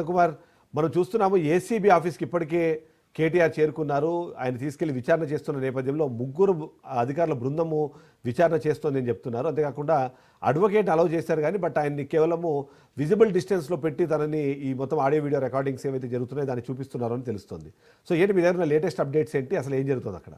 కుమార్ మనం చూస్తున్నాము ఏసీబీ ఆఫీస్కి ఇప్పటికే కేటీఆర్ చేరుకున్నారు. ఆయన తీసుకెళ్ళి విచారణ చేస్తున్న నేపథ్యంలో ముగ్గురు అధికారుల బృందము విచారణ చేస్తోందని చెప్తున్నారు. అంతేకాకుండా అడ్వకేట్ అలౌ చేశారు కానీ బట్ ఆయన్ని కేవలము విజిబుల్ డిస్టెన్స్లో పెట్టి తనని ఈ మొత్తం ఆడియో వీడియో రికార్డింగ్స్ ఏవైతే జరుగుతున్నాయో దాన్ని చూపిస్తున్నారు అని తెలుస్తుంది. సో ఏంటి మీ దగ్గర లేటెస్ట్ అప్డేట్స్ ఏంటి? అసలు ఏం జరుగుతుంది అక్కడ?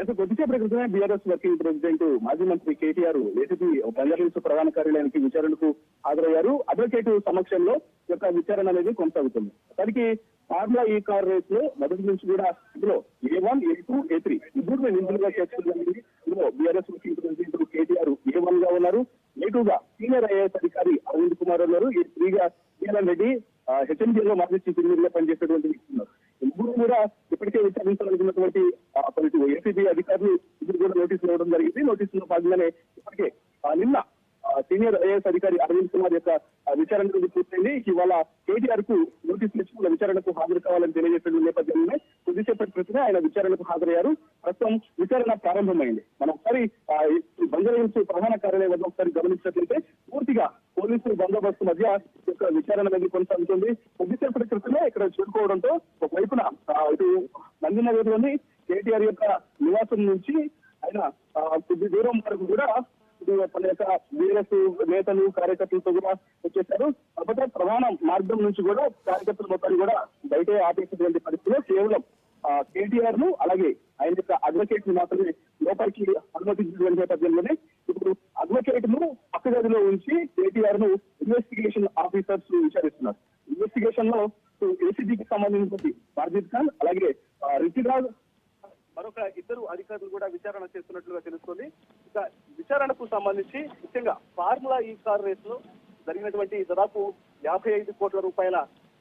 అయితే కొద్దిసేపటి క్రితమే బీఆర్ఎస్ వర్కింగ్ ప్రెసిడెంట్ మాజీ మంత్రి కేటీఆర్ ఏసీపీ బంగారు ప్రధాన కార్యాలయానికి విచారణకు హాజరయ్యారు. అడ్వకేట్ సమక్షంలో యొక్క విచారణ అనేది కొనసాగుతుంది. దానికి ఫార్ములా ఈ కార్ రేస్లో మొదటి నుంచి కూడా ఇందులో A one A two A three ఇద్దరు నిందులుగా చేర్చుకున్నది ఇందులో BRS working president KTR A వన్గా ఉన్నారు. ఏ టూ గా సీనియర్ ఐఏఎస్ అధికారి అరవింద్ కుమార్ ఉన్నారు. ఏ త్రీ గా కిరణ్ రెడ్డి హెచ్ఎండి లో మాజీ చీఫ్ ఇంజనీర్గా పనిచేసేటువంటి వ్యక్తి ఉన్నారు. ముగ్గురు కూడా ఇప్పటికే విచారించాలనుకున్నటువంటి ఏసీబీ అధికారులు ఇప్పుడు కూడా నోటీసులు ఇవ్వడం జరిగింది. నోటీసులు భాగంగానే ఇప్పటికే నిన్న సీనియర్ ఐఏఎస్ అధికారి అరవింద్ కుమార్ యొక్క విచారణ గురించి పూర్తయింది. ఇవాళ కేటీఆర్కు నోటీసులు ఇచ్చి విచారణకు హాజరు కావాలని తెలియజేసిన నేపథ్యంలోనే కొద్దిసేపటి క్రితమే ఆయన విచారణకు హాజరయ్యారు. ప్రస్తుతం విచారణ ప్రారంభమైంది. మనం ఒకసారి బంజారాహిల్స్ ప్రధాన కార్యాలయం వద్ద ఒకసారి గమనించినట్లయితే పూర్తిగా పోలీసులు బందోబస్తు మధ్య యొక్క విచారణ అనేది కొనసాగుతుంది. కొద్దిసేపటి క్రితమే ఇక్కడ చేరుకోవడంతో ఒక వైపున ఇటు నందినగర్లోని కేసీఆర్ యొక్క నివాసం నుంచి ఆయన కొద్ది దూరం వరకు కూడా ఇటు తన యొక్క బీఆర్ఎస్ నేతలు కార్యకర్తలతో కూడా వచ్చేసారు. కాకపోతే ప్రధాన మార్గం నుంచి కూడా కార్యకర్తలు మొత్తాన్ని కూడా బయటే ఆపేసినటువంటి పరిస్థితిలో కేవలం కేటీఆర్ను అలాగే ఆయన యొక్క అడ్వకేట్ని మాత్రమే లోపలికి అనుమతించినటువంటి నేపథ్యంలోనే ఇప్పుడు అడ్వకేట్ను పక్క గదిలో ఉంచి కేటీఆర్ను ఇన్వెస్టిగేషన్ ఆఫీసర్స్ విచారిస్తున్నారు. ఇన్వెస్టిగేషన్లో ఏసీబీకి సంబంధించినటువంటి మార్జిద్ ఖాన్ అలాగే రితిరాజ్ మరొక ఇద్దరు అధికారులు కూడా విచారణ చేస్తున్నట్లుగా తెలుస్తుంది. ఇక విచారణకు సంబంధించి ముఖ్యంగా ఫార్ములా ఈ కార్ రేస్లో జరిగినటువంటి దాదాపు యాభై ఐదు కోట్ల రూపాయల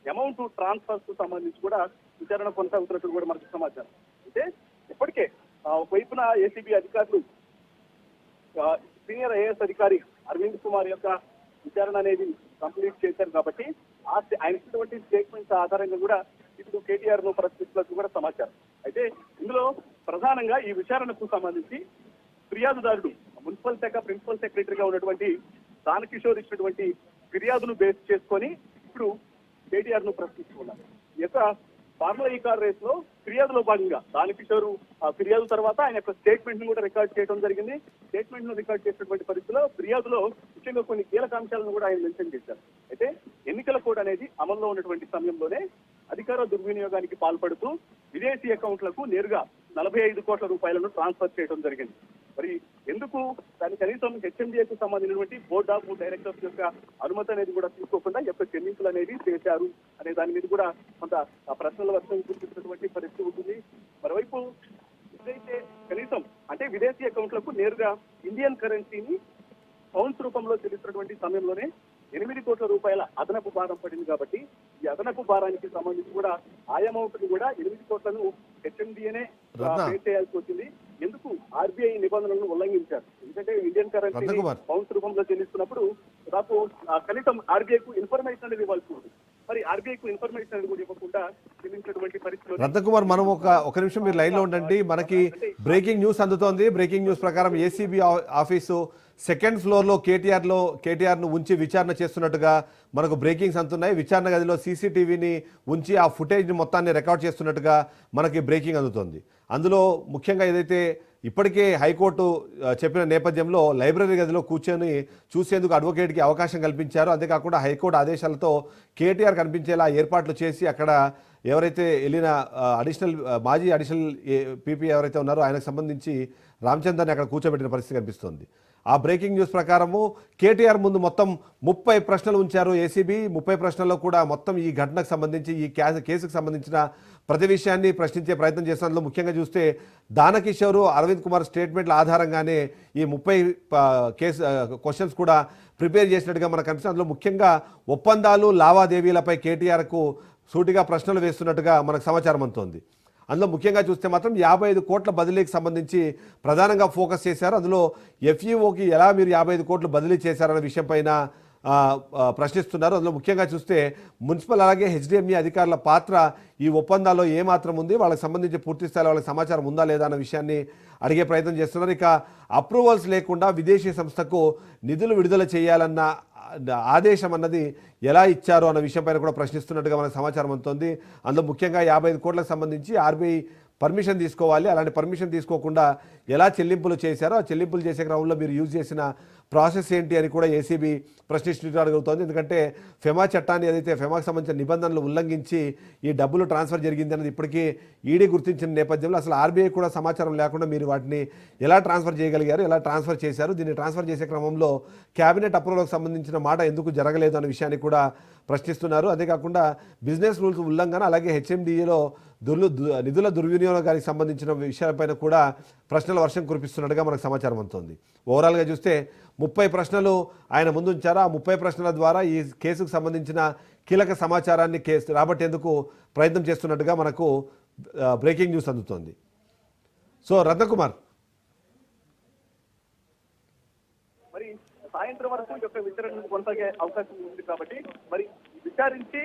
అమౌంట్ ట్రాన్స్ఫర్స్కు సంబంధించి కూడా విచారణ కొనసాగుతున్నట్లు కూడా మనకు సమాచారం. అయితే ఇప్పటికే ఒకవైపున ఏసీబీ అధికారులు సీనియర్ ఐఏఎస్ అధికారి అరవింద్ కుమార్ యొక్క విచారణ అనేది కంప్లీట్ చేశారు కాబట్టి ఆయన ఇచ్చినటువంటి స్టేట్మెంట్స్ ఆధారంగా కూడా ఇప్పుడు కేటీఆర్ను ప్రశ్నిస్తున్నట్టు కూడా సమాచారం. అయితే ఇందులో ప్రధానంగా ఈ విచారణకు సంబంధించి ఫిర్యాదుదారుడు మున్సిపల్ శాఖ ప్రిన్సిపల్ సెక్రటరీగా ఉన్నటువంటి దానకిషోర్ ఇచ్చినటువంటి ఫిర్యాదును బేస్ చేసుకొని ఇప్పుడు కేటీఆర్ను ప్రశ్నిస్తున్నారు ఇక యొక్క ఫార్ములా ఈ కార్ రేస్లో ఫిర్యాదులో భాగంగా దానకిషోర్ ఆ ఫిర్యాదు తర్వాత ఆయన యొక్క స్టేట్మెంట్ను కూడా రికార్డ్ చేయడం జరిగింది. స్టేట్మెంట్ను రికార్డ్ చేసినటువంటి పరిస్థితిలో ఫిర్యాదులో ముఖ్యంగా కొన్ని కీలక అంశాలను కూడా ఆయన మెన్షన్ చేశారు. అయితే ఎన్నికల కోడ్ అనేది అమల్లో ఉన్నటువంటి సమయంలోనే అధికార దుర్వినియోగానికి పాల్పడుతూ విదేశీ అకౌంట్లకు నేరుగా నలభై ఐదు కోట్ల రూపాయలను ట్రాన్స్ఫర్ చేయడం జరిగింది. మరి ఎందుకు దాని కనీసం హెచ్ఎండిఏకు సంబంధించినటువంటి బోర్డ్ ఆఫ్ డైరెక్టర్స్ యొక్క అనుమతి అనేది కూడా తీసుకోకుండా యొక్క చెల్లింపులు అనేవి చేశారు అనే దాని మీద కూడా కొంత ఆ ప్రశ్నల వర్షం గుర్తించినటువంటి పరిస్థితి ఉంటుంది. మరోవైపు ఏదైతే కనీసం అంటే విదేశీ అకౌంట్లకు నేరుగా ఇండియన్ కరెన్సీని పౌండ్స్ రూపంలో చెల్లిస్తున్నటువంటి సమయంలోనే ఎనిమిది కోట్ల రూపాయల అదనపు భారం పడింది కాబట్టి ఈ అదనపు భారానికి సంబంధించి కూడా ఆ అమౌంట్ని కూడా ఎనిమిది కోట్లను హెచ్ఎండిఏనే. పే చేయాల్సి వచ్చింది. ఎందుకు ఆర్బీఐ నిబంధనలను ఉల్లంఘించారు? ఎందుకంటే ఇండియన్ కరెన్సీ. పౌండ్స్ రూపంలో చెల్లిస్తున్నప్పుడు దాదాపు ఆ, కనీసం ఆర్బీఐ కు ఇన్ఫర్మేషన్ అనేది ఇవ్వాల్సి ఉంటుంది మరి ఆర్బీఐ కు ఇన్ఫర్మేషన్ అనేది కూడా ఇవ్వకుండా చెల్లించినటువంటి పరిస్థితులు రత్నకుమార్ మనం ఒక ఒక నిమిషం మీరు లైన్లో ఉండండి. మనకి బ్రేకింగ్ న్యూస్ అందుతోంది. బ్రేకింగ్ న్యూస్ ప్రకారం ఏసీబీ ఆఫీసు సెకండ్ ఫ్లోర్లో కేటీఆర్లో కేటీఆర్ను ఉంచి విచారణ చేస్తున్నట్టుగా మనకు బ్రేకింగ్స్ అందుతున్నాయి. విచారణ గదిలో సీసీటీవీని ఉంచి ఆ ఫుటేజ్ని మొత్తాన్ని రికార్డ్ చేస్తున్నట్టుగా మనకి బ్రేకింగ్ అందుతోంది. అందులో ముఖ్యంగా ఏదైతే ఇప్పటికే హైకోర్టు చెప్పిన నేపథ్యంలో లైబ్రరీ గదిలో కూర్చొని చూసేందుకు అడ్వకేట్కి అవకాశం కల్పించారు. అంతేకాకుండా హైకోర్టు ఆదేశాలతో కేటీఆర్ కనిపించేలా ఏర్పాట్లు చేసి అక్కడ ఎవరైతే వెళ్ళిన అడిషనల్ మాజీ అడిషనల్ పీపీ ఎవరైతే ఉన్నారో ఆయనకు సంబంధించి రామచంద్రని అక్కడ కూర్చోబెట్టిన పరిస్థితి కనిపిస్తోంది. ఆ బ్రేకింగ్ న్యూస్ ప్రకారము కేటీఆర్ ముందు మొత్తం ముప్పై ప్రశ్నలు ఉంచారు ఏసీబీ. ముప్పై ప్రశ్నల్లో కూడా మొత్తం ఈ ఘటనకు సంబంధించి ఈ కేసుకు సంబంధించిన ప్రతి విషయాన్ని ప్రశ్నించే ప్రయత్నం చేస్తున్నట్లు ముఖ్యంగా చూస్తే దానకిషోరు అరవింద్ కుమార్ స్టేట్మెంట్ల ఆధారంగానే ఈ ముప్పై కేసు క్వశ్చన్స్ కూడా ప్రిపేర్ చేసినట్టుగా మనకు కనిపిస్తుంది. అందులో ముఖ్యంగా ఒప్పందాలు లావాదేవీలపై కేటీఆర్కు సూటిగా ప్రశ్నలు వేస్తున్నట్టుగా మనకు సమాచారం అందుతోంది. అందులో ముఖ్యంగా చూస్తే మాత్రం యాభై ఐదు కోట్ల బదిలీకి సంబంధించి ప్రధానంగా ఫోకస్ చేశారు. అందులో ఎఫ్ఈఓకి ఎలా మీరు యాభై ఐదు కోట్లు బదిలీ చేశారన్న విషయంపైన ప్రశ్నిస్తున్నారు. అందులో ముఖ్యంగా చూస్తే మున్సిపల్ అలాగే హెచ్డిఎంఈ అధికారుల పాత్ర ఈ ఒప్పందాల్లో ఏమాత్రం ఉంది? వాళ్ళకి సంబంధించి పూర్తి స్థాయిలో వాళ్ళకి సమాచారం ఉందా లేదా అన్న విషయాన్ని అడిగే ప్రయత్నం చేస్తున్నారు. ఇక అప్రూవల్స్ లేకుండా విదేశీ సంస్థకు నిధులు విడుదల చేయాలన్న ఆదేశం అన్నది ఎలా ఇచ్చారు అన్న విషయంపైన కూడా ప్రశ్నిస్తున్నట్టుగా మనకు సమాచారం అందుతోంది. అందులో ముఖ్యంగా యాభై ఐదు కోట్లకు సంబంధించి ఆర్బీఐ పర్మిషన్ తీసుకోవాలి. అలాంటి పర్మిషన్ తీసుకోకుండా ఎలా చెల్లింపులు చేశారో ఆ చెల్లింపులు చేసే క్రమంలో మీరు యూజ్ చేసిన ప్రాసెస్ ఏంటి అని కూడా ఏసీబీ ప్రశ్నించగలుగుతోంది ఎందుకంటే ఫెమా చట్టాన్ని ఏదైతే ఫెమాకు సంబంధించిన నిబంధనలు ఉల్లంఘించి ఈ డబ్బులు ట్రాన్స్ఫర్ జరిగింది అనేది ఇప్పటికీ ఈడీ గుర్తించిన నేపథ్యంలో అసలు ఆర్బీఐ కూడా సమాచారం లేకుండా మీరు వాటిని ఎలా ట్రాన్స్ఫర్ చేయగలిగారు ఎలా ట్రాన్స్ఫర్ చేశారు దీన్ని ట్రాన్స్ఫర్ చేసే క్రమంలో క్యాబినెట్ అప్రూవల్కి సంబంధించిన మాట ఎందుకు జరగలేదు అనే విషయాన్ని కూడా ప్రశ్నిస్తున్నారు. అంతేకాకుండా బిజినెస్ రూల్స్ ఉల్లంఘన అలాగే హెచ్ఎండిఏలో దుర్లు దు- నిధుల దుర్వినియోగానికి సంబంధించిన విషయాలపైన కూడా ప్రశ్నల వర్షం కురిపిస్తున్నట్టుగా మనకు సమాచారం అందుతోంది. ఓవరాల్గా చూస్తే ముప్పై ప్రశ్నలు ఆయన ముందుంచారు. ఆ ముప్పై ప్రశ్నల ద్వారా ఈ కేసుకు సంబంధించిన కీలక సమాచారాన్ని కేసు రాబట్టేందుకు ప్రయత్నం చేస్తున్నట్టుగా మనకు బ్రేకింగ్ న్యూస్ అందుతోంది. సో రత్నకుమార్. మరి సాయంత్రం వరకు యొక్క విచారణ కొనసాగే అవకాశం ఉంది కాబట్టి మరి విచారించి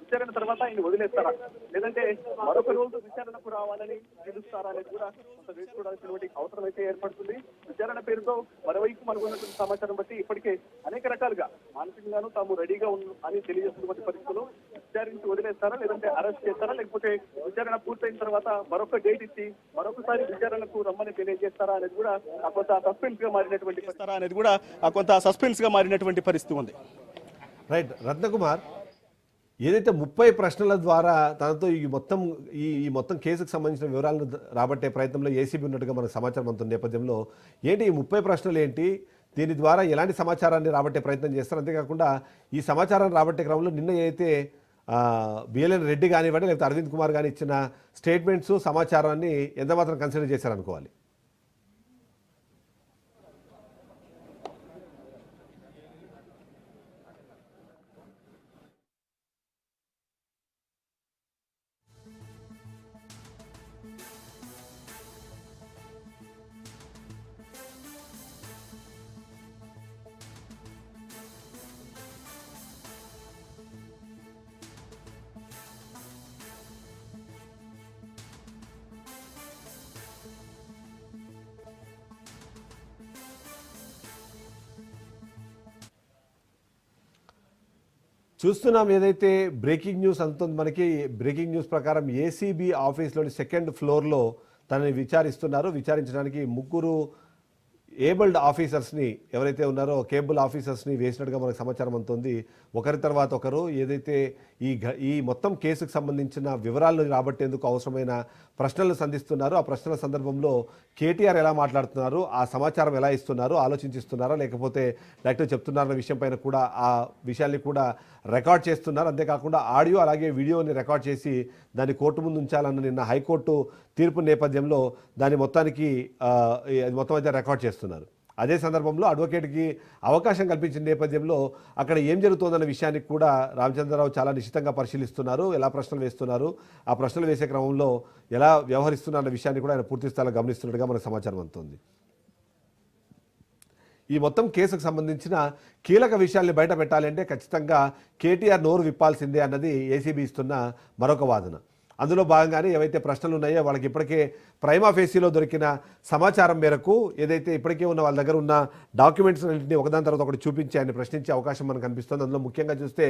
విచారణ తర్వాత ఆయన వదిలేస్తారా? లేదంటే మరొక రోజు విచారణకు రావాలని పిలుస్తారా అనేది కూడా కొంత వేచి చూడాల్సినటువంటి అవసరం అయితే ఏర్పడుతుంది. విచారణ పేరుతో మరోవైపు మనకు ఉన్నటువంటి సమాచారం బట్టి ఇప్పటికే అనేక రకాలుగా మానసికంగాను తాము రెడీగా ఉన్న అని తెలియజేస్తున్నటువంటి పరిస్థితులు విచారించి వదిలేస్తారా? లేదంటే అరెస్ట్ చేస్తారా? లేకపోతే విచారణ పూర్తయిన తర్వాత మరొక డేట్ ఇచ్చి మరొకసారి విచారణకు రమ్మని తెలియజేస్తారా అనేది కూడా ఆ కొంత సస్పెన్స్గా మారినటువంటి పరిస్థితి. అనేది కూడా కొంత సస్పెన్స్గా మారినటువంటి పరిస్థితి ఉంది. రైట్. రత్నకుమార్. ఏదైతే ముప్పై ప్రశ్నల ద్వారా తనతో ఈ మొత్తం ఈ ఈ మొత్తం కేసుకు సంబంధించిన వివరాలను రాబట్టే ప్రయత్నంలో ఏసీబీ ఉన్నట్టుగా మనకు సమాచారం అందుతున్న నేపథ్యంలో ఏంటి ఈ ముప్పై ప్రశ్నలు ఏంటి? దీని ద్వారా ఎలాంటి సమాచారాన్ని రాబట్టే ప్రయత్నం చేస్తారు? అంతేకాకుండా ఈ సమాచారాన్ని రాబట్టే క్రమంలో నిన్న ఏదైతే బిఎల్ఎన్ రెడ్డి కానివ్వండి లేకపోతే అరవింద్ కుమార్ కానీ ఇచ్చిన స్టేట్మెంట్స్ సమాచారాన్ని ఎంత మాత్రం కన్సిడర్ చేశారనుకోవాలి? చూస్తున్నాం ఏదైతే బ్రేకింగ్ న్యూస్ అందుతుంది మనకి బ్రేకింగ్ న్యూస్ ప్రకారం ఏసీబీ ఆఫీస్లోని సెకండ్ ఫ్లోర్లో తనని విచారిస్తున్నారు. విచారించడానికి ముగ్గురు ఏబుల్డ్ ఆఫీసర్స్ని ఎవరైతే ఉన్నారో కేబుల్ ఆఫీసర్స్ని వేసినట్టుగా మనకు సమాచారం అందుతుంది. ఒకరి తర్వాత ఒకరు ఏదైతే ఈ ఘ- ఈ మొత్తం కేసుకు సంబంధించిన వివరాలను రాబట్టేందుకు అవసరమైన ప్రశ్నలు సంధిస్తున్నారు. ఆ ప్రశ్నల సందర్భంలో కేటీఆర్ ఎలా మాట్లాడుతున్నారు? ఆ సమాచారం ఎలా ఇస్తున్నారు? ఆలోచించిస్తున్నారా? లేకపోతే డైరెక్ట్ చెప్తున్నారన్న విషయం పైన కూడా ఆ విషయాల్ని కూడా రికార్డ్ చేస్తున్నారు. అంతేకాకుండా ఆడియో అలాగే వీడియోని రికార్డ్ చేసి దాన్ని కోర్టు ముందు ఉంచాలన్న నిన్న హైకోర్టు తీర్పు నేపథ్యంలో దాని మొత్తానికి మొత్తం అయితే రికార్డ్ చేస్తున్నారు. అదే సందర్భంలో అడ్వకేట్కి అవకాశం కల్పించిన నేపథ్యంలో అక్కడ ఏం జరుగుతోందన్న విషయానికి కూడా రామచంద్రరావు చాలా నిశ్చితంగా పరిశీలిస్తున్నారు. ఎలా ప్రశ్నలు వేస్తున్నారు ఆ ప్రశ్నలు వేసే క్రమంలో ఎలా వ్యవహరిస్తున్నారన్న విషయాన్ని కూడా ఆయన పూర్తి స్థాయిలో గమనిస్తున్నట్టుగా మనకు సమాచారం అందుతుంది. ఈ మొత్తం కేసుకు సంబంధించిన కీలక విషయాల్ని బయట పెట్టాలంటే ఖచ్చితంగా కేటీఆర్ నోరు విప్పాల్సిందే అన్నది ఏసీబీ ఇస్తున్న మరొక వాదన. అందులో భాగంగానే ఏవైతే ప్రశ్నలు ఉన్నాయో వాళ్ళకి ఇప్పటికే ప్రైమా ఫేసీలో దొరికిన సమాచారం మేరకు ఏదైతే ఇప్పటికే ఉన్న వాళ్ళ దగ్గర ఉన్న డాక్యుమెంట్స్ అన్నింటినీ ఒకదాని తర్వాత ఒకటి చూపించి ఆయన ప్రశ్నించే అవకాశం మనకు కనిపిస్తుంది. అందులో ముఖ్యంగా చూస్తే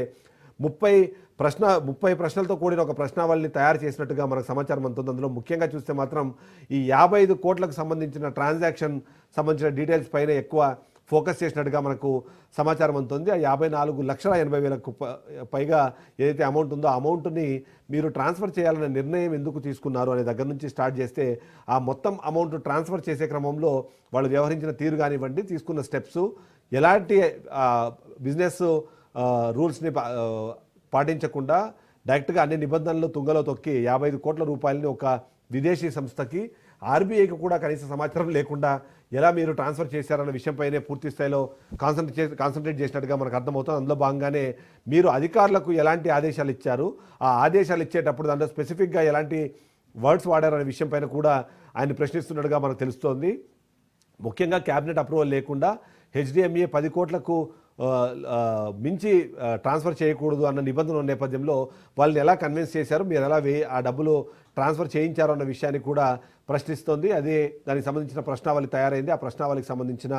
ముప్పై ప్రశ్న ముప్పై ప్రశ్నలతో కూడిన ఒక ప్రశ్నావళిని తయారు చేసినట్టుగా మనకు సమాచారం అందుతుంది. అందులో ముఖ్యంగా చూస్తే మాత్రం ఈ యాభై ఐదు కోట్లకు సంబంధించిన ట్రాన్సాక్షన్ సంబంధించిన డీటెయిల్స్ పైన ఎక్కువ ఫోకస్ చేసినట్టుగా మనకు సమాచారం అందుతుంది. ఆ యాభై నాలుగు లక్షల ఎనభై వేలకు ప- పైగా ఏదైతే అమౌంట్ ఉందో ఆ అమౌంట్ని మీరు ట్రాన్స్ఫర్ చేయాలనే నిర్ణయం ఎందుకు తీసుకున్నారు అనే దగ్గర నుంచి స్టార్ట్ చేస్తే ఆ మొత్తం అమౌంట్ ట్రాన్స్ఫర్ చేసే క్రమంలో వాళ్ళు వ్యవహరించిన తీరు కానివ్వండి తీసుకున్న స్టెప్స్ ఎలాంటి బిజినెస్ రూల్స్ని పా- పాటించకుండా డైరెక్ట్గా అన్ని నిబంధనలు తుంగలో తొక్కి యాభై ఐదు కోట్ల రూపాయలని ఒక విదేశీ సంస్థకి ఆర్బీఐకి కూడా కనీస సమాచారం లేకుండా ఎలా మీరు ట్రాన్స్ఫర్ చేశారన్న విషయంపైనే పూర్తి స్థాయిలో కాన్సన్ట్రేట్ కాన్సన్ట్రేట్ చేసినట్టుగా మనకు అర్థమవుతుంది. అందులో భాగంగానే మీరు అధికారులకు ఎలాంటి ఆదేశాలు ఇచ్చారు? ఆ ఆదేశాలు ఇచ్చేటప్పుడు దాంట్లో స్పెసిఫిక్గా ఎలాంటి వర్డ్స్ వాడారనే విషయంపైన కూడా ఆయన ప్రశ్నిస్తున్నట్టుగా మనకు తెలుస్తోంది. ముఖ్యంగా క్యాబినెట్ అప్రూవల్ లేకుండా హెచ్డిఎంఏ పది కోట్లకు మించి ట్రాన్స్ఫర్ చేయకూడదు అన్న నిబంధన ఉన్న నేపథ్యంలో వాళ్ళని ఎలా కన్విన్స్ చేశారు? మీరు ఎలా వే ఆ డబ్బులు ట్రాన్స్ఫర్ చేయించారు అన్న విషయాన్ని కూడా ప్రశ్నిస్తోంది. అదే దానికి సంబంధించిన ప్రశ్నావళి తయారైంది. ఆ ప్రశ్నావళికి సంబంధించిన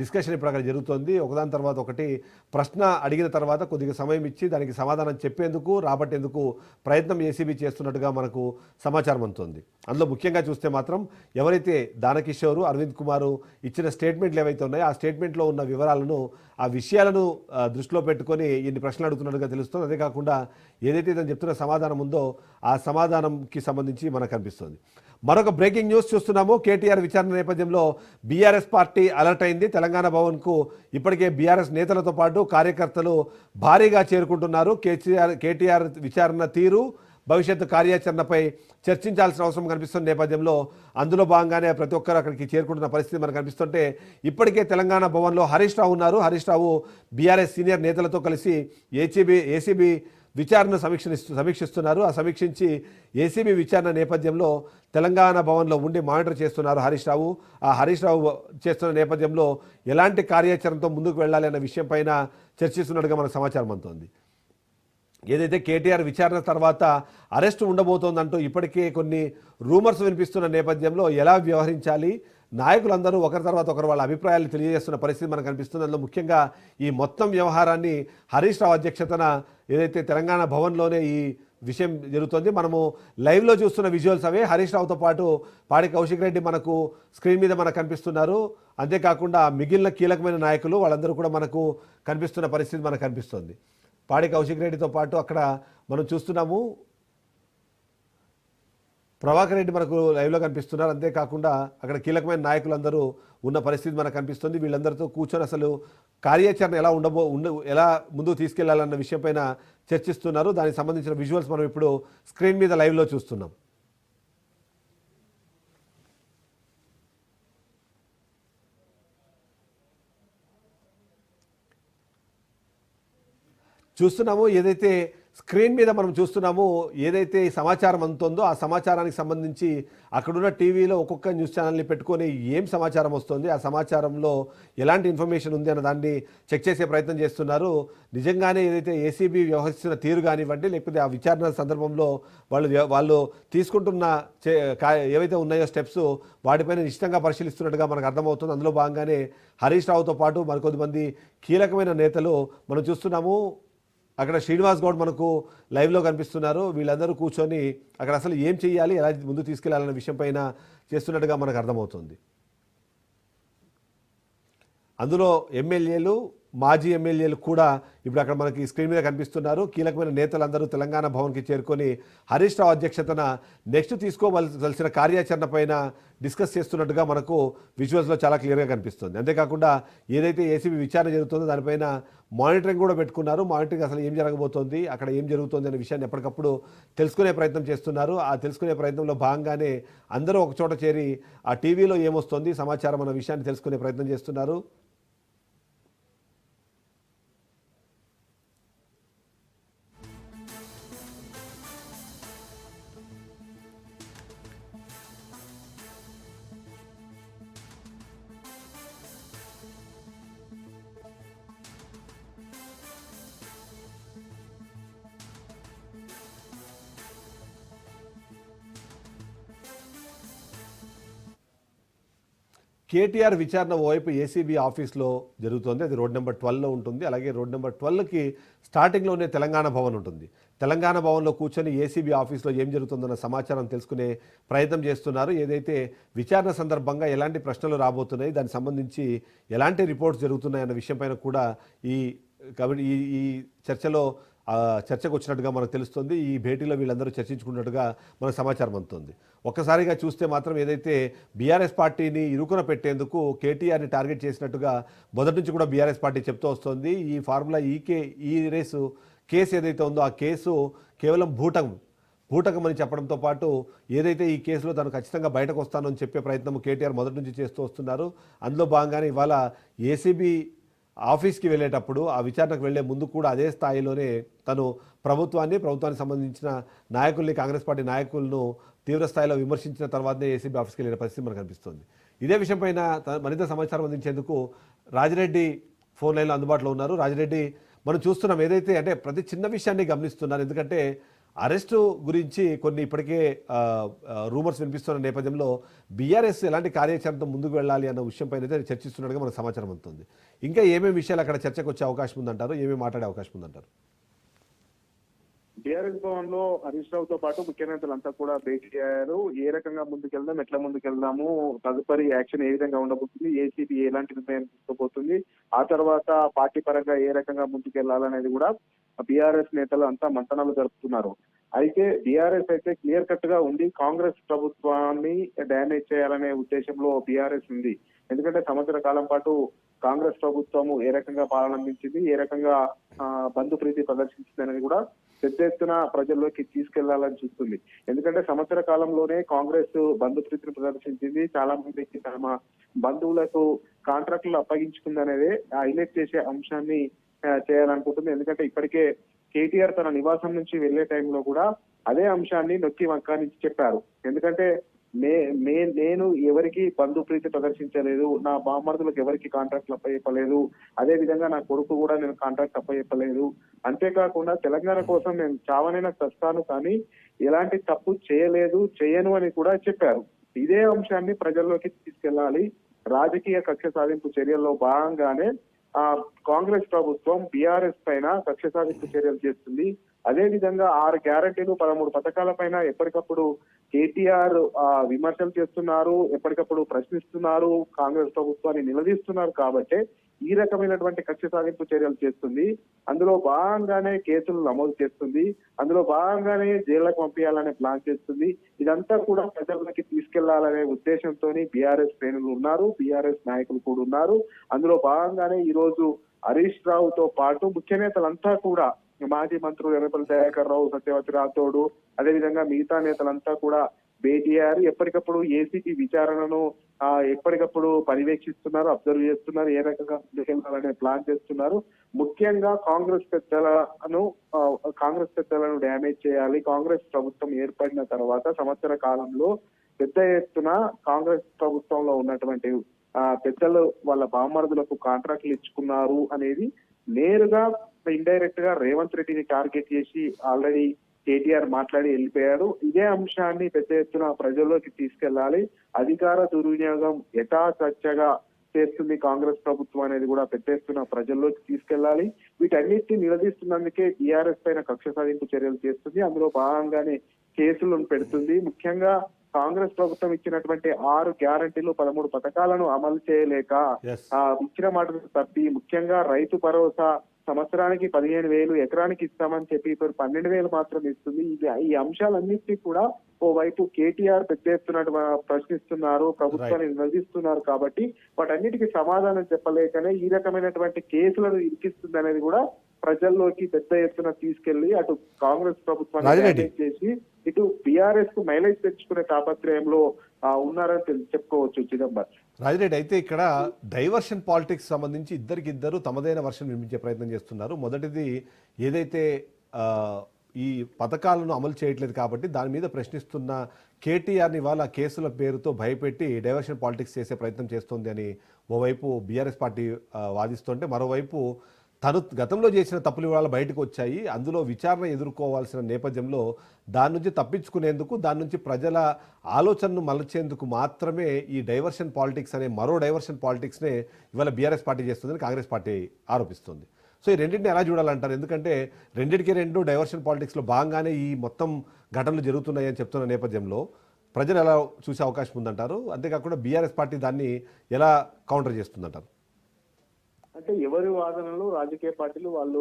డిస్కషన్ ఇప్పుడు అక్కడ జరుగుతోంది. ఒకదాని తర్వాత ఒకటి. ప్రశ్న అడిగిన తర్వాత కొద్దిగా సమయం ఇచ్చి దానికి సమాధానం చెప్పేందుకు రాబట్టేందుకు ప్రయత్నం ఏసీబీ చేస్తున్నట్టుగా మనకు సమాచారం అందుతుంది. అందులో ముఖ్యంగా చూస్తే మాత్రం ఎవరైతే దానకిషోరు అరవింద్ కుమారు ఇచ్చిన స్టేట్మెంట్లు ఏవైతే ఉన్నాయో ఆ స్టేట్మెంట్లో ఉన్న వివరాలను ఆ విషయాలను దృష్టిలో పెట్టుకొని ఇన్ని ప్రశ్నలు అడుగుతున్నట్టుగా తెలుస్తుంది. అదే కాకుండా ఏదైతే ఇతను చెప్తున్న సమాధానం ఉందో ఆ సమాధానంకి సంబంధించి మనకు కనిపిస్తుంది. మరొక బ్రేకింగ్ న్యూస్ చూస్తున్నాము. కేటీఆర్ విచారణ నేపథ్యంలో బీఆర్ఎస్ పార్టీ అలర్ట్ అయింది. తెలంగాణ భవన్కు ఇప్పటికే బీఆర్ఎస్ నేతలతో పాటు కార్యకర్తలు భారీగా చేరుకుంటున్నారు. కేసీఆర్ కేటీఆర్ విచారణ తీరు భవిష్యత్తు కార్యాచరణపై చర్చించాల్సిన అవసరం కనిపిస్తున్న నేపథ్యంలో అందులో భాగంగానే ప్రతి ఒక్కరు అక్కడికి చేరుకుంటున్న పరిస్థితి మనకు కనిపిస్తుంటే ఇప్పటికే తెలంగాణ భవన్లో హరీష్ రావు ఉన్నారు. హరీష్ రావు బీఆర్ఎస్ సీనియర్ నేతలతో కలిసి ఏసీబీ ఏసీబీ విచారణ సమీక్షిస్తు సమీక్షిస్తున్నారు. ఆ సమీక్షించి ఏసీబీ విచారణ నేపథ్యంలో తెలంగాణ భవన్లో ఉండి మానిటర్ చేస్తున్నారు హరీష్ రావు. ఆ హరీష్ రావు చేస్తున్న నేపథ్యంలో ఎలాంటి కార్యాచరణతో ముందుకు వెళ్ళాలి అన్న విషయం పైన చర్చిస్తున్నట్టుగా మనకు సమాచారం అందుతోంది. ఏదైతే కేటీఆర్ విచారణ తర్వాత అరెస్ట్ ఉండబోతోందంటూ ఇప్పటికే కొన్ని రూమర్స్ వినిపిస్తున్న నేపథ్యంలో ఎలా వ్యవహరించాలి నాయకులందరూ ఒకరి తర్వాత ఒకరు వాళ్ళ అభిప్రాయాలు తెలియజేస్తున్న పరిస్థితి మనకు కనిపిస్తుంది. అందులో ముఖ్యంగా ఈ మొత్తం వ్యవహారాన్ని హరీష్ రావు అధ్యక్షతన ఏదైతే తెలంగాణ భవన్లోనే ఈ విషయం జరుగుతోంది మనము లైవ్లో చూస్తున్న విజువల్స్ అవే హరీష్ రావుతో పాటు పాడి కౌశిక్ రెడ్డి మనకు స్క్రీన్ మీద మనకు కనిపిస్తున్నారు. అంతేకాకుండా మిగిలిన కీలకమైన నాయకులు వాళ్ళందరూ కూడా మనకు కనిపిస్తున్న పరిస్థితి మనకు కనిపిస్తుంది. పాడి కౌశిక్ రెడ్డితో పాటు అక్కడ మనం చూస్తున్నాము. ప్రభాకర్ రెడ్డి మనకు లైవ్లో కనిపిస్తున్నారు. అంతేకాకుండా అక్కడ కీలకమైన నాయకులందరూ ఉన్న పరిస్థితి మనకు కనిపిస్తుంది. వీళ్ళందరితో కూర్చొని అసలు కార్యాచరణ ఎలా ఉండబో ఉండ ఎలా ముందుకు తీసుకెళ్ళాలన్న విషయంపైన చర్చిస్తున్నారు. దానికి సంబంధించిన విజువల్స్ మనం ఇప్పుడు స్క్రీన్ మీద లైవ్లో చూస్తున్నాం. చూస్తున్నాము. ఏదైతే స్క్రీన్ మీద మనం చూస్తున్నాము ఏదైతే సమాచారం అందుతుందో ఆ సమాచారానికి సంబంధించి అక్కడున్న టీవీలో ఒక్కొక్క న్యూస్ ఛానల్ని పెట్టుకొని ఏం సమాచారం వస్తుంది ఆ సమాచారంలో ఎలాంటి ఇన్ఫర్మేషన్ ఉంది అన్న దాన్ని చెక్ చేసే ప్రయత్నం చేస్తున్నారు. నిజంగానే ఏదైతే ఏసీబీ వ్యవహరిస్తున్న తీరు కానివ్వండి లేకపోతే ఆ విచారణ సందర్భంలో వాళ్ళు వాళ్ళు తీసుకుంటున్న చే- కా- ఏవైతే ఉన్నాయో స్టెప్స్ వాటిపైన నిశ్చితంగా పరిశీలిస్తున్నట్టుగా మనకు అర్థమవుతుంది. అందులో భాగంగానే హరీష్ రావుతో పాటు మరికొద్దిమంది కీలకమైన నేతలు మనం చూస్తున్నాము. అక్కడ శ్రీనివాస్ గౌడ్ మనకు లైవ్లో కనిపిస్తున్నారు. వీళ్ళందరూ కూర్చొని అక్కడ అసలు ఏం చేయాలి ఎలా ముందు తీసుకెళ్ళాలనే విషయం పైన చేస్తున్నట్టుగా మనకు అర్థమవుతుంది. అందులో ఎమ్మెల్యేలు మాజీ ఎమ్మెల్యేలు కూడా ఇప్పుడు అక్కడ మనకి స్క్రీన్ మీద కనిపిస్తున్నారు. కీలకమైన నేతలందరూ తెలంగాణ భవన్కి చేరుకొని హరీష్ రావు అధ్యక్షతన నెక్స్ట్ తీసుకోవలసిన కార్యాచరణ పైన డిస్కస్ చేస్తున్నట్టుగా మనకు విజువల్స్లో చాలా క్లియర్గా కనిపిస్తుంది. అంతేకాకుండా ఏదైతే ఏసీబీ విచారణ జరుగుతుందో దానిపైన మానిటరింగ్ కూడా పెట్టుకున్నారు. మానిటరింగ్ అసలు ఏం జరగబోతోంది అక్కడ ఏం జరుగుతోంది అనే విషయాన్ని ఎప్పటికప్పుడు తెలుసుకునే ప్రయత్నం చేస్తున్నారు. ఆ తెలుసుకునే ప్రయత్నంలో భాగంగానే అందరూ ఒక చోట చేరి ఆ టీవీలో ఏమొస్తోంది సమాచారం అన్న విషయాన్ని తెలుసుకునే ప్రయత్నం చేస్తున్నారు. కేటీఆర్ విచారణ ఓవైపు ఏసీబీ ఆఫీస్లో జరుగుతుంది. అది రోడ్ నెంబర్ ట్వెల్వ్లో ఉంటుంది. అలాగే రోడ్ నెంబర్ ట్వెల్వ్కి స్టార్టింగ్లోనే తెలంగాణ భవన్ ఉంటుంది. తెలంగాణ భవన్లో కూర్చొని ఏసీబీ ఆఫీస్లో ఏం జరుగుతుందన్న సమాచారం తెలుసుకునే ప్రయత్నం చేస్తున్నారు. ఏదైతే విచారణ సందర్భంగా ఎలాంటి ప్రశ్నలు రాబోతున్నాయి దానికి సంబంధించి ఎలాంటి రిపోర్ట్స్ జరుగుతున్నాయన్న విషయంపైన కూడా ఈ కాబట్టి ఈ ఈ చర్చలో చర్చకు వచ్చినట్టుగా మనకు తెలుస్తుంది. ఈ భేటీలో వీళ్ళందరూ చర్చించుకున్నట్టుగా మనకు సమాచారం అందుతుంది. ఒక్కసారిగా చూస్తే మాత్రం ఏదైతే బీఆర్ఎస్ పార్టీని ఇరుకున పెట్టేందుకు కేటీఆర్ని టార్గెట్ చేసినట్టుగా మొదటి నుంచి కూడా బీఆర్ఎస్ పార్టీ చెప్తూ వస్తుంది. ఈ ఫార్ములా ఈ కే ఈ రేసు కేసు ఏదైతే ఉందో ఆ కేసు కేవలం భూటం భూటకం అని చెప్పడంతో పాటు ఏదైతే ఈ కేసులో తను ఖచ్చితంగా బయటకు వస్తానని చెప్పే ప్రయత్నం కేటీఆర్ మొదటి నుంచి చేస్తూ వస్తున్నారు. అందులో భాగంగానే ఇవాళ ఏసీబీ ఆఫీస్కి వెళ్ళేటప్పుడు ఆ విచారణకు వెళ్ళే ముందు కూడా అదే స్థాయిలోనే తను ప్రభుత్వాన్ని ప్రభుత్వానికి సంబంధించిన నాయకుల్ని కాంగ్రెస్ పార్టీ నాయకులను తీవ్ర స్థాయిలో విమర్శించిన తర్వాతనే ఏసీబీ ఆఫీస్కి వెళ్ళిన పరిస్థితి మనకు కనిపిస్తుంది ఇదే విషయంపైన త- మరింత సమాచారం అందించేందుకు రాజిరెడ్డి ఫోన్ లైన్లో అందుబాటులో ఉన్నారు. రాజిరెడ్డి మనం చూస్తున్నాం ఏదైతే అంటే ప్రతి చిన్న విషయాన్ని గమనిస్తున్నారు. ఎందుకంటే అరెస్టు గురించి కొన్ని ఇప్పటికే రూమర్స్ వినిపిస్తున్న నేపథ్యంలో బీఆర్ఎస్ ఎలాంటి కార్యాచరణతో ముందుకు వెళ్ళాలి అన్న విషయంపైన అయితే చర్చిస్తున్నట్టుగా మనకు సమాచారం అందుతుంది. ఇంకా ఏమేమి విషయాలు అక్కడ చర్చకు వచ్చే అవకాశం ఉందంటారు? ఏమేమి మాట్లాడే అవకాశం ఉందంటారు? బీఆర్ఎస్ భవన్లో హరీష్ రావుతో పాటు ముఖ్య నేతలంతా కూడా భేటీ అయ్యారు. ఏ రకంగా ముందుకెళ్దాం ఎట్లా ముందుకెళ్దాము తదుపరి యాక్షన్ ఏ విధంగా ఉండబోతుంది ఏసీబీ ఎలాంటి నిర్ణయం తీసుకోబోతుంది ఆ తర్వాత పార్టీ పరంగా ఏ రకంగా ముందుకెళ్ళాలనేది కూడా బీఆర్ఎస్ నేతలు అంతా మంతనాలు జరుపుతున్నారు. అయితే బీఆర్ఎస్ అయితే క్లియర్ కట్గా ఉంది. కాంగ్రెస్ ప్రభుత్వాన్ని డ్యామేజ్ చేయాలనే ఉద్దేశంలో బీఆర్ఎస్ ఉంది. ఎందుకంటే సంవత్సర కాలం పాటు కాంగ్రెస్ ప్రభుత్వము ఏ రకంగా పాలన అందించింది ఏ రకంగా బంధు ప్రీతి ప్రదర్శించింది అనేది కూడా పెద్ద ఎత్తున ప్రజల్లోకి తీసుకెళ్ళాలని చూస్తుంది. ఎందుకంటే సంవత్సర కాలంలోనే కాంగ్రెస్ బంధు ప్రీతిని ప్రదర్శించింది. చాలా మందికి తమ బంధువులకు కాంట్రాక్టులు అప్పగించుకుంది అనేది హైలైట్ చేసే అంశాన్ని చేయాలనుకుంటుంది. ఎందుకంటే ఇప్పటికే కేటీఆర్ తన నివాసం నుంచి వెళ్ళే టైంలో కూడా అదే అంశాన్ని నొక్కి వంకానించి చెప్పారు. ఎందుకంటే నే నే- నేను ఎవరికి బంధు ప్రీతి ప్రదర్శించలేదు నా బామర్దులకు ఎవరికి కాంట్రాక్ట్లు అప్పచెప్పలేదు అదే విధంగా నా కొడుకు కూడా నేను కాంట్రాక్ట్ అప్పచెప్పలేదు. అంతేకాకుండా తెలంగాణ కోసం నేను చావనైనా చస్తాను కానీ ఎలాంటి తప్పు చేయలేదు చేయను అని కూడా చెప్పారు. ఇదే అంశాన్ని ప్రజల్లోకి తీసుకెళ్ళాలి రాజకీయ కక్ష సాధింపు చర్యల్లో భాగంగానే కాంగ్రెస్ ప్రభుత్వం బీఆర్ఎస్ పైన కక్ష సాధింపు చర్యలు చేస్తుంది. అదే విధంగా ఆరు గ్యారంటీలు పదమూడు పథకాల పైన ఎప్పటికప్పుడు కేటీఆర్ విమర్శలు చేస్తున్నారు ఎప్పటికప్పుడు ప్రశ్నిస్తున్నారు కాంగ్రెస్ ప్రభుత్వాన్ని నిలదీస్తున్నారు కాబట్టి ఈ రకమైనటువంటి కక్ష సాధింపు చర్యలు చేస్తుంది. అందులో భాగంగానే కేసులు నమోదు చేస్తుంది. అందులో భాగంగానే జైళ్ళకు పంపించాలనే ప్లాన్ చేస్తుంది. ఇదంతా కూడా ప్రజలకి తీసుకెళ్ళాలనే ఉద్దేశంతో బీఆర్ఎస్ శ్రేణులు ఉన్నారు బీఆర్ఎస్ నాయకులు కూడా ఉన్నారు. అందులో భాగంగానే ఈ రోజు హరీష్ రావుతో పాటు ముఖ్య నేతలంతా కూడా మాజీ మంత్రులు ఎర్రపల్లి దయాకర్ రావు సత్యవతి రాథోడు అదేవిధంగా మిగతా నేతలంతా కూడా భేటీ అయ్యారు ఎప్పటికప్పుడు ఏసీపీ విచారణను ఆ, ఎప్పటికప్పుడు పర్యవేక్షిస్తున్నారు అబ్జర్వ్ చేస్తున్నారు ఏ రకంగా ప్లాన్ చేస్తున్నారు. ముఖ్యంగా కాంగ్రెస్ పెద్దలను కాంగ్రెస్ పెద్దలను డ్యామేజ్ చేయాలి. కాంగ్రెస్ ప్రభుత్వం ఏర్పడిన తర్వాత సంవత్సర కాలంలో పెద్ద ఎత్తున కాంగ్రెస్ ప్రభుత్వంలో ఉన్నటువంటి ఆ పెద్దలు వాళ్ళ బామర్దులకు కాంట్రాక్ట్లు ఇచ్చుకున్నారు అనేది నేరుగా ఇండైరెక్ట్గా రేవంత్ రెడ్డిని టార్గెట్ చేసి ఆల్రెడీ కేటీఆర్ మాట్లాడి వెళ్ళిపోయాడు. ఇదే అంశాన్ని పెద్ద ఎత్తున ప్రజల్లోకి తీసుకెళ్ళాలి అధికార దుర్వినియోగం యథాచచ్చగా చేస్తుంది కాంగ్రెస్ ప్రభుత్వం అనేది కూడా పెద్ద ఎత్తున ప్రజల్లోకి తీసుకెళ్ళాలి వీటన్నిటిని నిలదీస్తున్నందుకే బీఆర్ఎస్ పైన కక్ష సాధింపు చర్యలు చేస్తుంది. అందులో భాగంగానే కేసులను పెడుతుంది. ముఖ్యంగా కాంగ్రెస్ ప్రభుత్వం ఇచ్చినటువంటి ఆరు గ్యారంటీలు పదమూడు పథకాలను అమలు చేయలేక ఇచ్చిన మాట తప్పి. ముఖ్యంగా రైతు భరోసా సంవత్సరానికి పదిహేను వేలు ఎకరానికి ఇస్తామని చెప్పి ఇప్పుడు పన్నెండు వేలు మాత్రం ఇస్తుంది. ఇది ఈ అంశాలన్నింటినీ కూడా ఓ వైపు కేటీఆర్ పెద్ద ఎత్తున ప్రశ్నిస్తున్నారు ప్రభుత్వాన్ని నిలదీస్తున్నారు కాబట్టి వాటన్నిటికీ సమాధానం చెప్పలేకనే ఈ రకమైనటువంటి కేసులను ఇరికిస్తుంది అనేది కూడా ప్రజల్లోకి పెద్ద ఎత్తున తీసుకెళ్ళి అటు కాంగ్రెస్ ప్రభుత్వాన్ని చేసి ఇటు బీఆర్ఎస్కు మైలేజ్ తెచ్చుకునే తాపత్రయంలో ఉన్నారని చెప్పుకోవచ్చు చిదంబరం. రాజిరెడ్డి అయితే ఇక్కడ డైవర్షన్ పాలిటిక్స్ సంబంధించి ఇద్దరికి ఇద్దరు తమదైన వర్షం నిర్మించే ప్రయత్నం చేస్తున్నారు. మొదటిది ఏదైతే ఆ, ఈ పథకాలను అమలు చేయట్లేదు కాబట్టి దాని మీద ప్రశ్నిస్తున్న కేటీఆర్ని వాళ్ళ కేసుల పేరుతో భయపెట్టి డైవర్షన్ పాలిటిక్స్ చేసే ప్రయత్నం చేస్తోంది అని ఓవైపు బీఆర్ఎస్ పార్టీ వాదిస్తుంటే మరోవైపు తను గతంలో చేసిన తప్పులు ఇవాళ బయటకు వచ్చాయి. అందులో విచారణ ఎదుర్కోవాల్సిన నేపథ్యంలో దాని నుంచి తప్పించుకునేందుకు దాని నుంచి ప్రజల ఆలోచనను మలచేందుకు మాత్రమే ఈ డైవర్షన్ పాలిటిక్స్ అనే మరో డైవర్షన్ పాలిటిక్స్నే ఇవాళ బీఆర్ఎస్ పార్టీ చేస్తుందని కాంగ్రెస్ పార్టీ ఆరోపిస్తుంది. సో ఈ రెండింటిని ఎలా చూడాలంటారు? ఎందుకంటే రెండింటికి రెండు డైవర్షన్ పాలిటిక్స్లో భాగంగానే ఈ మొత్తం ఘటనలు జరుగుతున్నాయని చెప్తున్న నేపథ్యంలో ప్రజలు ఎలా చూసే అవకాశం ఉందంటారు? అంతేకాకుండా బీఆర్ఎస్ పార్టీ దాన్ని ఎలా కౌంటర్ చేస్తుందంటారు? అంటే ఎవరి వాదనలు రాజకీయ పార్టీలు వాళ్ళు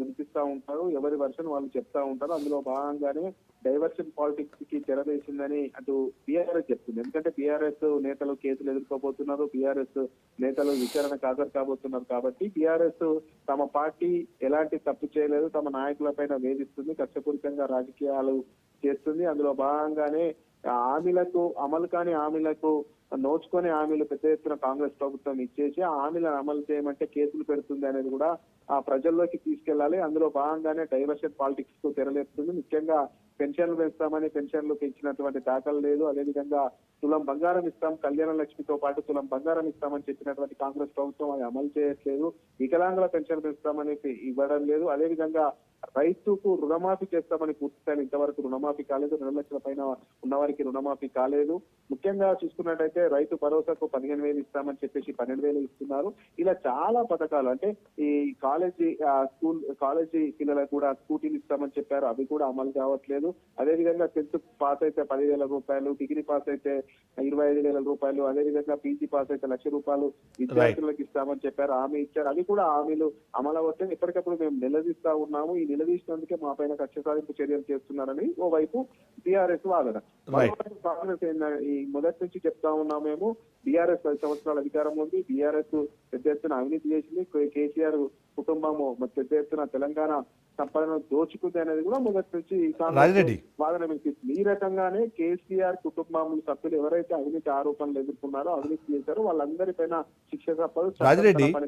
వినిపిస్తా ఉంటారు ఎవరి వర్షన్ వాళ్ళు చెప్తా ఉంటారు అందులో భాగంగానే డైవర్షన్ పాలిటిక్స్కి తెరవేసిందని అటు బీఆర్ఎస్ చెప్తుంది. ఎందుకంటే బీఆర్ఎస్ నేతలు కేసులు ఎదుర్కోబోతున్నారు బీఆర్ఎస్ నేతలు విచారణకు హాజరు కాబోతున్నారు కాబట్టి బీఆర్ఎస్ తమ పార్టీ ఎలాంటి తప్పు చేయలేదు తమ నాయకులపైన వేధిస్తుంది కక్షపూరితంగా రాజకీయాలు చేస్తుంది. అందులో భాగంగానే ఆ హామీలకు అమలు కాని హామీలకు నోచుకొని హామీలు పెద్ద ఎత్తున కాంగ్రెస్ ప్రభుత్వం ఇచ్చేసి ఆ హామీలను అమలు చేయమంటే కేసులు పెడుతుంది అనేది కూడా ఆ ప్రజల్లోకి తీసుకెళ్ళాలి అందులో భాగంగానే డైవర్షన్ పాలిటిక్స్కు తెరలేపుతుంది. ముఖ్యంగా పెన్షన్లు పెంచుతామని పెన్షన్లు పెంచినటువంటి దాఖలు లేదు. అదేవిధంగా తులం బంగారం ఇస్తాం కళ్యాణ లక్ష్మితో పాటు తులం బంగారం ఇస్తామని చెప్పినటువంటి కాంగ్రెస్ ప్రభుత్వం అది అమలు చేయట్లేదు. వికలాంగుల పెన్షన్ పెంచుతామని ఇవ్వడం లేదు. అదేవిధంగా రైతుకు రుణమాఫీ చేస్తామని పూర్తిస్థాయి ఇంతవరకు రుణమాఫీ కాలేదు. రెండు లక్షల పైన ఉన్నవారికి రుణమాఫీ కాలేదు. ముఖ్యంగా చూసుకున్నట్టయితే రైతు భరోసాకు పదిహేను వేలు ఇస్తామని చెప్పేసి పన్నెండు వేలు ఇస్తున్నారు. ఇలా చాలా పథకాలు అంటే ఈ కాలేజీ స్కూల్ కాలేజీ పిల్లలకు కూడా స్కూటీలు ఇస్తామని చెప్పారు. అవి కూడా అమలు కావట్లేదు. అదే విధంగా టెన్త్ పాస్ అయితే పదివేల రూపాయలు డిగ్రీ పాస్ అయితే ఇరవై ఐదు వేల రూపాయలు అదే విధంగా పీజీ పాస్ అయితే లక్ష రూపాయలు విద్యార్థులకు ఇస్తామని చెప్పారు. హామీ ఇచ్చారు. అవి కూడా హామీలు అమలు అవ్వట్లేదు. ఎప్పటికప్పుడు మేము నిలదీస్తా ఉన్నాము. ఈ నిలదీసినందుకే మా పైన కక్ష సాధింపు చర్యలు చేస్తున్నారని ఓవైపు టిఆర్ఎస్ వాదన. కాంగ్రెస్ ఈ మొదటి నుంచి చెప్తా ఉన్నాం మేము. బీఆర్ఎస్ పది సంవత్సరాల అధికారం ఉంది. బీఆర్ఎస్ పెద్ద ఎత్తున అవినీతి చేసింది. కేసీఆర్ కుటుంబము పెద్ద ఎత్తున తెలంగాణ సంపదను దోచుకుంది అనేది కూడా మొదటి నుంచి. వాదన వినిపిస్తుంది. ఈ రకంగానే కేసీఆర్ కుటుంబం సభ్యులు ఎవరైతే అవినీతి ఆరోపణలు ఎదుర్కొన్నారో అవినీతి చేశారో వాళ్ళందరిపైన శిక్ష తప్పదు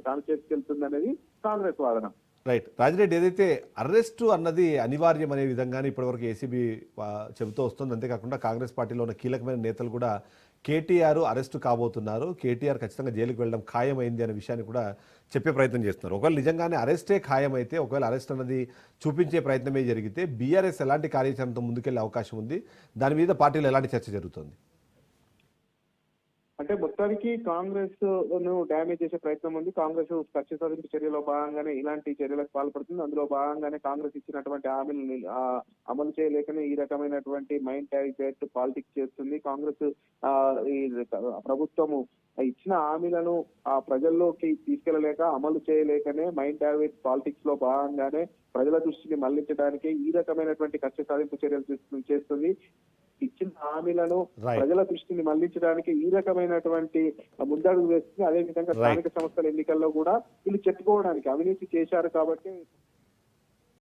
తాను చేసుకెళ్తుంది అనేది కాంగ్రెస్ వాదన. రైట్. రాజిరెడ్డి ఏదైతే అరెస్టు అన్నది అనివార్యం అనే విధంగానే ఇప్పటివరకు ఏసీబీ చెబుతూ వస్తుంది. అంతేకాకుండా కాంగ్రెస్ పార్టీలో ఉన్న కీలకమైన నేతలు కూడా కేటీఆర్ అరెస్టు కాబోతున్నారు. కేటీఆర్ ఖచ్చితంగా జైలుకు వెళ్ళడం ఖాయమైంది అనే విషయాన్ని కూడా చెప్పే ప్రయత్నం చేస్తున్నారు. ఒకవేళ నిజంగానే అరెస్టే ఖాయమైతే ఒకవేళ అరెస్ట్ అన్నది చూపించే ప్రయత్నమే జరిగితే బీఆర్ఎస్ ఎలాంటి కార్యాచరణతో ముందుకెళ్ళే అవకాశం ఉంది. దాని మీద పార్టీలో ఎలాంటి చర్చ జరుగుతుంది? అంటే మొత్తానికి కాంగ్రెస్ను డ్యామేజ్ చేసే ప్రయత్నం ఉంది. కాంగ్రెస్ కక్ష సాధింపు చర్యలో భాగంగానే ఇలాంటి చర్యలకు పాల్పడుతుంది. అందులో భాగంగానే కాంగ్రెస్ ఇచ్చినటువంటి హామీలను అమలు చేయలేకనే ఈ రకమైనటువంటి మైండ్ ట్యారిగేట్ పాలిటిక్స్ చేస్తుంది. కాంగ్రెస్ ఈ ప్రభుత్వము ఇచ్చిన హామీలను ఆ ప్రజల్లోకి తీసుకెళ్ళలేక అమలు చేయలేకనే మైండ్ టార్గెట్ పాలిటిక్స్లో భాగంగానే ప్రజల దృష్టిని మళ్ళించడానికి ఈ రకమైనటువంటి కక్ష సాధింపు చర్యలు చేస్తుంది. ఇచ్చిన హామీలను. ప్రజల దృష్టిని మళ్ళించడానికి ఈ రకమైనటువంటి ముందడుగు వేస్తుంది అదే విధంగా. స్థానిక సంస్థల ఎన్నికల్లో కూడా వీళ్ళు చెప్పుకోవడానికి అవినీతి చేశారు కాబట్టి